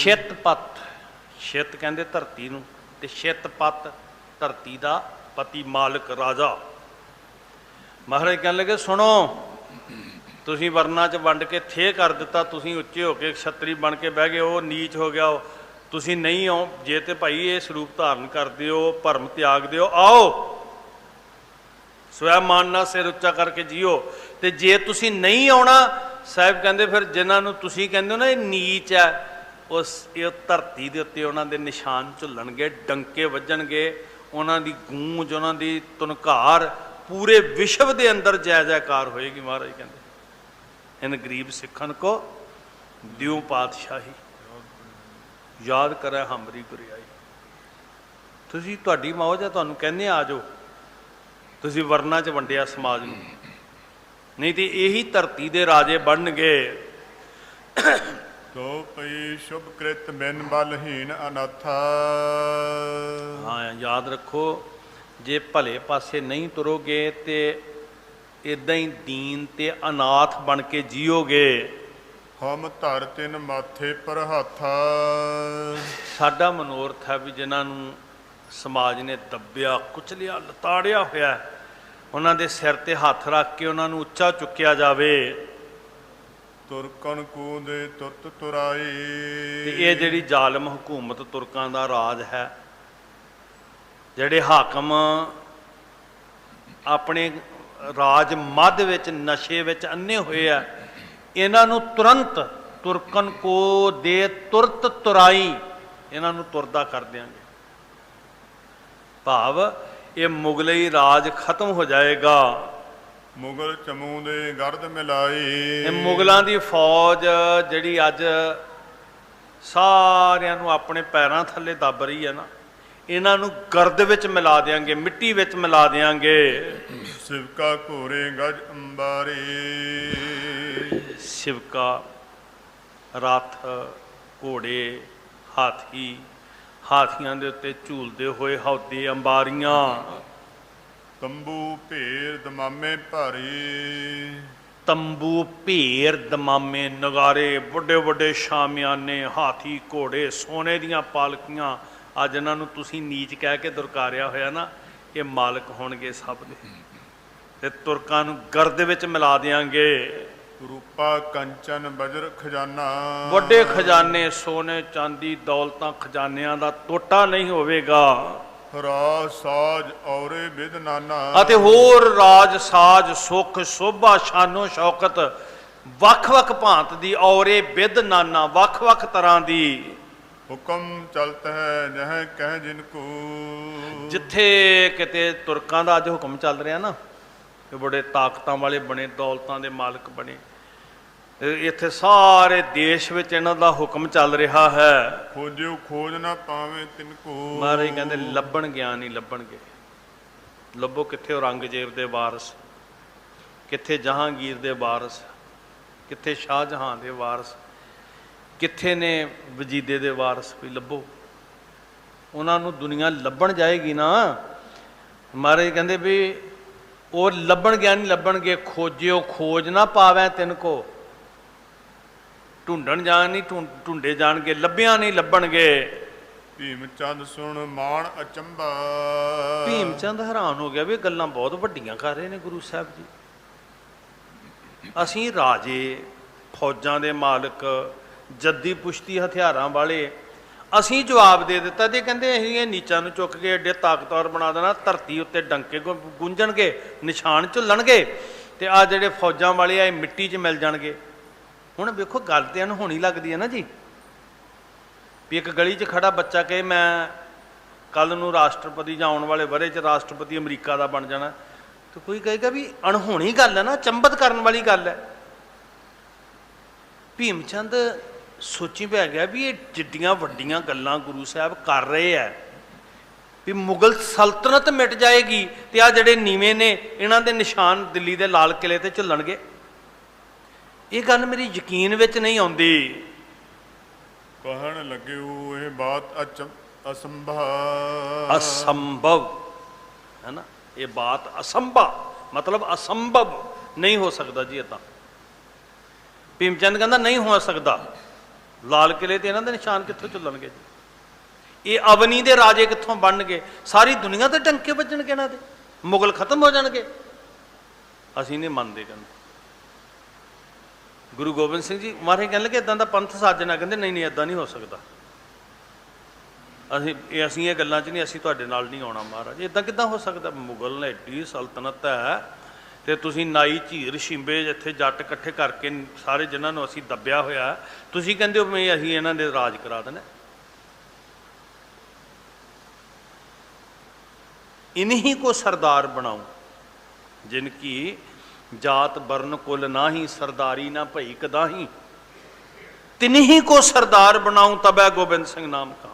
ਛਿਤਪਤ, ਛਿਤ ਕਹਿੰਦੇ ਧਰਤੀ ਨੂੰ, ਤੇ ਛਿਤਪਤ ਧਰਤੀ ਦਾ ਪਤੀ ਮਾਲਕ ਰਾਜਾ। ਮਹਾਰਾਜ ਕਹਿਣ ਲੱਗੇ, ਸੁਣੋ, ਤੁਸੀਂ ਵਰਨਾ ਚ ਵੰਡ ਕੇ ਥੇ ਕਰ ਦਿੱਤਾ, ਤੁਸੀਂ ਉੱਚੇ ਹੋ ਕੇ ਛਤਰੀ ਬਣ ਕੇ ਬਹਿ ਗਏ ਉਹ ਨੀਚ ਹੋ ਗਿਆ ਉਹ ਤੁਸੀਂ ਨਹੀਂ ਆਓ ਜੇ ਤੇ ਭਾਈ ਇਹ ਸਰੂਪ ਧਾਰਨ ਕਰਦੇ ਹੋ, ਭਰਮ ਤਿਆਗ ਦਿਓ ਆਓ। ਸਵੈ ਮਾਨ ਨਾਲ ਸਿਰ ਉੱਚਾ ਕਰਕੇ ਜੀਓ। ਤੇ ਜੇ ਤੁਸੀਂ ਨਹੀਂ ਆਉਣਾ, ਸਾਹਿਬ ਕਹਿੰਦੇ ਫਿਰ ਜਿਨ੍ਹਾਂ ਨੂੰ ਤੁਸੀਂ ਕਹਿੰਦੇ ਹੋ ਨਾ, ਇਹ ਨੀਚ ਹੈ ਉਸ, ਇਹ ਧਰਤੀ ਦੇ ਉੱਤੇ ਉਹਨਾਂ ਦੇ ਨਿਸ਼ਾਨ ਝੁੱਲਣਗੇ, ਡੰਕੇ ਵੱਜਣਗੇ, ਉਹਨਾਂ ਦੀ ਗੂੰਜ, ਉਹਨਾਂ ਦੀ ਤੁਨਕਾਰ ਪੂਰੇ ਵਿਸ਼ਵ ਦੇ ਅੰਦਰ ਜੈ ਜੈਕਾਰ ਹੋਏਗੀ ਮਹਾਰਾਜ ਕਹਿੰਦੇ। ਇਨ ਗਰੀਬ ਸਿੱਖਣ ਕੋ ਦਿਉ ਪਾਤਸ਼ਾਹੀ। ਯਾਦ ਕਰੇ ਹਮਰੀ ਗੁਰਿਆਈ। ਤੁਸੀਂ ਤੁਹਾਡੀ ਮੌਜ ਹੈ ਤੁਹਾਨੂੰ ਕਹਿੰਦੇ ਆ ਜਾਓ। ਤੁਸੀਂ ਵਰਨਾ 'ਚ ਵੰਡਿਆ ਸਮਾਜ ਨੂੰ। ਨਹੀਂ ਤੇ ਇਹੀ ਧਰਤੀ ਦੇ ਰਾਜੇ ਬਣਨਗੇ। ਤੋ ਪਈ ਸ਼ੁਭ ਕ੍ਰਿਤ ਬਿਨ ਬਲਹੀਨ ਅਨਾਥਾ। ਹਾਂ ਯਾਦ ਰੱਖੋ ਜੇ ਭਲੇ ਪਾਸੇ ਨਹੀਂ ਤੁਰੋਗੇ ਤੇ ਇਦਾਂ ਹੀ ਦੀਨ ਤੇ ਅਨਾਥ ਬਣ ਕੇ ਜੀਓਗੇ। ਹਮ ਧਰ ਤਿਨ ਮਾਥੇ ਪਰ ਹੱਥਾ। ਸਾਡਾ ਮਨੋਰਥ ਹੈ ਵੀ ਜਿਨ੍ਹਾਂ ਨੂੰ ਸਮਾਜ ਨੇ ਦੱਬਿਆ ਕੁਚਲਿਆ ਲਤਾੜਿਆ ਹੋਇਆ ਉਹਨਾਂ ਦੇ ਸਿਰ ਤੇ ਹੱਥ ਰੱਖ ਕੇ ਉਹਨਾਂ ਨੂੰ ਉੱਚਾ ਚੁੱਕਿਆ ਜਾਵੇ। ਤੁਰਕਨ ਕੂ ਦੇ ਤੁਰਤ ਤੁਰਾਈ। ਤੇ ਇਹ ਜਿਹੜੀ ਜ਼ਾਲਮ ਹਕੂਮਤ ਤੁਰਕਾਂ ਦਾ ਰਾਜ ਹੈ, ਜਿਹੜੇ ਹਾਕਮ ਆਪਣੇ ਰਾਜ ਮੱਧ ਵਿੱਚ, ਨਸ਼ੇ ਵਿੱਚ ਅੰਨੇ ਹੋਏ ਆ, ਇਹਨਾਂ ਨੂੰ ਤੁਰੰਤ ਤੁਰਕਨ ਕੋ ਦੇ ਤੁਰਤ ਤੁਰਾਈ ਇਹਨਾਂ ਨੂੰ ਤੁਰਦਾ ਕਰ ਦਿਆਂਗੇ। ਭਾਵ ਇਹ ਮੁਗਲਈ ਰਾਜ ਖਤਮ ਹੋ ਜਾਏਗਾ। ਮੁਗਲ ਚਮੂ ਦੇ ਗਰਦ ਮਿਲਾਈ। ਇਹ ਮੁਗਲਾਂ ਦੀ ਫੌਜ ਜਿਹੜੀ ਅੱਜ ਸਾਰਿਆਂ ਨੂੰ ਆਪਣੇ ਪੈਰਾਂ ਥੱਲੇ ਦੱਬ ਰਹੀ ਹੈ ਨਾ ਇਹਨਾਂ ਨੂੰ ਗਰਦ ਵਿੱਚ ਮਿਲਾ ਦੇਾਂਗੇ ਮਿੱਟੀ ਵਿੱਚ ਮਿਲਾ ਦੇਾਂਗੇ ਸਿਵਕਾ ਘੋਰੇ ਗਜ ਅੰਬਾਰੇ। ਸਿਵਕਾ ਰਥ ਘੋੜੇ ਹਾਥੀ ਹਾਥੀਆਂ ਦੇ ਉੱਤੇ ਝੂਲਦੇ ਹੋਏ ਹੌਦੇ ਅੰਬਾਰੀਆਂ। ਤੰਬੂ ਭੇਰ ਦਮਾਮੇ ਭਾਰੀ। ਤੰਬੂ ਭੇਰ ਦਮਾਮੇ ਨਗਾਰੇ ਵੱਡੇ ਵੱਡੇ ਸ਼ਾਮਿਆਨੇ ਹਾਥੀ ਘੋੜੇ ਸੋਨੇ ਦੀਆਂ ਪਾਲਕੀਆਂ। ਅੱਜ ਇਹਨਾਂ ਨੂੰ ਤੁਸੀਂ ਨੀਚ ਕਹਿ ਕੇ ਦੁਰਕਾਰਿਆ ਹੋਇਆ ਨਾ ਇਹ ਮਾਲਕ ਹੋਣਗੇ ਸਭ ਦੇ। ਤੇ ਤੁਰਕਾਂ ਨੂੰ ਗਰਦ ਵਿੱਚ ਮਿਲਾ ਦੇਾਂਗੇ ਰੂਪਾ ਕੰਚਨ ਬਜਰ ਖਜ਼ਾਨਾ। ਵੱਡੇ ਖਜ਼ਾਨੇ ਸੋਨੇ ਚਾਂਦੀ ਦੌਲਤਾਂ ਖਜ਼ਾਨਿਆਂ ਦਾ ਟੋਟਾ ਨਹੀਂ ਹੋਵੇਗਾ। ਰਾ ਸਾਜ ਔਰੇ ਵਿਦ ਨਾਨਾ। ਅਤੇ ਹੋਰ ਰਾਜ ਸਾਜ ਸੁਖ ਸੋਭਾ ਸ਼ਾਨੋ ਸ਼ੌਕਤ ਵੱਖ-ਵੱਖ ਭਾਂਤ ਦੀ ਔਰੇ ਵਿਦ ਨਾਨਾ ਵੱਖ-ਵੱਖ ਤਰ੍ਹਾਂ ਦੀ। ਹੁਕਮ ਚਲਤ ਹੈ ਜਹ ਕਹਿ ਜਿਨ ਕੋ। ਜਿੱਥੇ ਕਿਤੇ ਤੁਰਕਾਂ ਦਾ ਅੱਜ ਹੁਕਮ ਚੱਲ ਰਿਹਾ ਨਾ ਇਹ ਬੜੇ ਤਾਕਤਾਂ ਵਾਲੇ ਬਣੇ ਦੌਲਤਾਂ ਦੇ ਮਾਲਕ ਬਣੇ। ਇੱਥੇ ਸਾਰੇ ਦੇਸ਼ ਵਿੱਚ ਇਹਨਾਂ ਦਾ ਹੁਕਮ ਚੱਲ ਰਿਹਾ ਹੈ। ਖੋਜਿਓ ਖੋਜ ਨਾ ਪਾਵੇ ਤਿਨ ਕੋ। ਮਹਾਰਾਜ ਕਹਿੰਦੇ ਲੱਭਣ ਗਿਆ ਨਹੀਂ ਲੱਭਣਗੇ ਲੱਭੋ ਕਿੱਥੇ ਔਰੰਗਜ਼ੇਬ ਦੇ ਵਾਰਸ ਕਿੱਥੇ ਜਹਾਂਗੀਰ ਦੇ ਵਾਰਸ ਕਿੱਥੇ ਸ਼ਾਹਜਹਾਨ ਦੇ ਵਾਰਸ ਕਿੱਥੇ ਨੇ ਵਜੀਦੇ ਦੇ ਵਾਰਸ ਕੋਈ ਲੱਭੋ। ਉਹਨਾਂ ਨੂੰ ਦੁਨੀਆ ਲੱਭਣ ਜਾਏਗੀ ਨਾ। ਮਹਾਰਾਜ ਕਹਿੰਦੇ ਵੀ ਉਹ ਲੱਭਣ ਗਿਆ ਨਹੀਂ ਲੱਭਣਗੇ ਖੋਜਿਓ ਖੋਜ ਨਾ ਪਾਵੈ ਤਿਨ ਕੋ। ਢੂੰਡਣ ਜਾਣ ਨਹੀਂ ਢੂੰਡੇ ਜਾਣਗੇ ਲੱਭਿਆ ਨਹੀਂ ਲੱਭਣਗੇ। ਭੀਮ ਚੰਦ ਸੁਣ ਮਾਣ ਅਚੰਬਾ ਭੀਮ ਚੰਦ ਹੈਰਾਨ ਹੋ ਗਿਆ ਵੀ ਗੱਲਾਂ ਬਹੁਤ ਵੱਡੀਆਂ ਕਰ ਰਹੇ ਨੇ ਗੁਰੂ ਸਾਹਿਬ ਜੀ। ਅਸੀਂ ਰਾਜੇ ਫੌਜਾਂ ਦੇ ਮਾਲਕ ਜੱਦੀ ਪੁਸ਼ਤੀ ਹਥਿਆਰਾਂ ਵਾਲੇ ਅਸੀਂ ਜਵਾਬ ਦੇ ਦਿੱਤਾ ਤੇ ਕਹਿੰਦੇ ਅਸੀਂ ਇਹ ਨੀਚਾਂ ਨੂੰ ਚੁੱਕ ਕੇ ਐਡੇ ਤਾਕਤਵਰ ਬਣਾ ਦੇਣਾ ਧਰਤੀ ਉੱਤੇ ਡੰਕੇ ਗੁ- ਗੁੰਝਣਗੇ ਨਿਸ਼ਾਨ ਝੁੱਲਣਗੇ ਤੇ ਆ ਜਿਹੜੇ ਫੌਜਾਂ ਵਾਲੇ ਆ ਇਹ ਮਿੱਟੀ 'ਚ ਮਿਲ ਜਾਣਗੇ। ਹੁਣ ਵੇਖੋ ਗੱਲ ਤੇ ਅਨਹੋਣੀ ਲੱਗਦੀ ਹੈ ਨਾ ਜੀ। ਵੀ ਇੱਕ ਗਲੀ 'ਚ ਖੜਾ ਬੱਚਾ ਕਹੇ, ਮੈਂ ਕੱਲ ਨੂੰ ਰਾਸ਼ਟਰਪਤੀ ਜਾਂ ਆਉਣ ਵਾਲੇ ਵਰੇ 'ਚ ਰਾਸ਼ਟਰਪਤੀ ਅਮਰੀਕਾ ਦਾ ਬਣ ਜਾਣਾ। ਤੇ ਕੋਈ ਕਹੇਗਾ ਵੀ ਅਣਹੋਣੀ ਗੱਲ ਹੈ ਨਾ, ਚੰਬਤ ਕਰਨ ਵਾਲੀ ਗੱਲ ਹੈ। ਭੀਮ ਚੰਦ ਸੋਚੀ ਪੈ ਗਿਆ ਵੀ ਇਹ ਜਿੱਡੀਆਂ ਵੱਡੀਆਂ ਗੱਲਾਂ ਗੁਰੂ ਸਾਹਿਬ ਕਰ ਰਹੇ ਆ ਵੀ ਮੁਗਲ ਸਲਤਨਤ ਮਿਟ ਜਾਏਗੀ ਤੇ ਆ ਜਿਹੜੇ ਨੀਵੇਂ ਨੇ, ਇਹਨਾਂ ਦੇ ਨਿਸ਼ਾਨ ਦਿੱਲੀ ਦੇ ਲਾਲ ਕਿਲੇ ਤੇ ਝੁੱਲਣਗੇ। ਇਹ ਗੱਲ ਮੇਰੀ ਯਕੀਨ ਵਿੱਚ ਨਹੀਂ ਆਉਂਦੀ। ਕਹਿਣ ਲੱਗਿਓ ਇਹ ਬਾਤ ਅਚੰ ਅਸੰਭਾ ਅਸੰਭਵ। ਹੈ ਨਾ? ਇਹ ਬਾਤ ਅਸੰਭਵ। ਮਤਲਬ ਅਸੰਭਵ ਨਹੀਂ ਹੋ ਸਕਦਾ ਜੀ ਇਦਾਂ ਭੀਮਚੰਦ ਕਹਿੰਦਾ ਨਹੀਂ ਹੋ ਸਕਦਾ। ਲਾਲ ਕਿਲੇ ਤੇ ਇਹਨਾਂ ਦੇ ਨਿਸ਼ਾਨ ਕਿੱਥੋਂ ਚੱਲਣਗੇ ਜੀ? ਇਹ ਅਵਨੀ ਦੇ ਰਾਜੇ ਕਿੱਥੋਂ ਬਣਨਗੇ? ਸਾਰੀ ਦੁਨੀਆ ਤੇ ਡੰਕੇ ਵੱਜਣਗੇ ਇਹਨਾਂ ਦੇ। ਮੁਗਲ ਖਤਮ ਹੋ ਜਾਣਗੇ। ਅਸੀਂ ਨਹੀਂ ਮੰਨਦੇ ਕਹਿੰਦੇ। ਗੁਰੂ ਗੋਬਿੰਦ ਸਿੰਘ ਜੀ ਮਾਰੇ ਕਹਿਣ ਲੱਗੇ ਇਦਾਂ ਦਾ ਪੰਥ ਸਾਜਣਾ, ਕਹਿੰਦੇ ਨਹੀਂ ਨਹੀਂ ਇਦਾਂ ਨਹੀਂ ਹੋ ਸਕਦਾ। ਅਸੀਂ, ਇਹ ਅਸੀਂ ਇਹ ਗੱਲਾਂ 'ਚ ਨਹੀਂ, ਅਸੀਂ ਤੁਹਾਡੇ ਨਾਲ ਨਹੀਂ ਆਉਣਾ, ਮਹਾਰਾਜ। ਇਦਾਂ ਕਿਦਾਂ ਹੋ ਸਕਦਾ? ਮੁਗਲ ਨੇ ਏਡੀ ਸਲਤਨਤ ਹੈ ਤੇ ਤੁਸੀਂ ਨਾਈ, ਝੀਰ, ਸ਼ਿੰਬੇ ਜਿੱਥੇ ਜੱਟ ਇਕੱਠੇ ਕਰਕੇ ਸਾਰੇ ਜਿਨ੍ਹਾਂ ਨੂੰ ਅਸੀਂ ਦੱਬਿਆ ਹੋਇਆ ਤੁਸੀਂ ਕਹਿੰਦੇ ਹੋ ਮੈਂ ਅਸੀਂ ਇਹਨਾਂ ਦੇ ਰਾਜ ਕਰਾ ਦੇਣਾ। ਇਨਹੀ ਕੋ ਸਰਦਾਰ ਬਣਾਉ ਜਿਨਕੀ ਜਾਤ ਵਰਨ ਕੁਲ ਨਾਹੀ, ਸਰਦਾਰੀ ਨਾ ਭਈ ਕਦਾਹੀ। ਤਿਨਹੀ ਕੋ ਸਰਦਾਰ ਬਣਾਉ ਤਬੈ ਗੋਬਿੰਦ ਸਿੰਘ ਨਾਮ ਕਾ।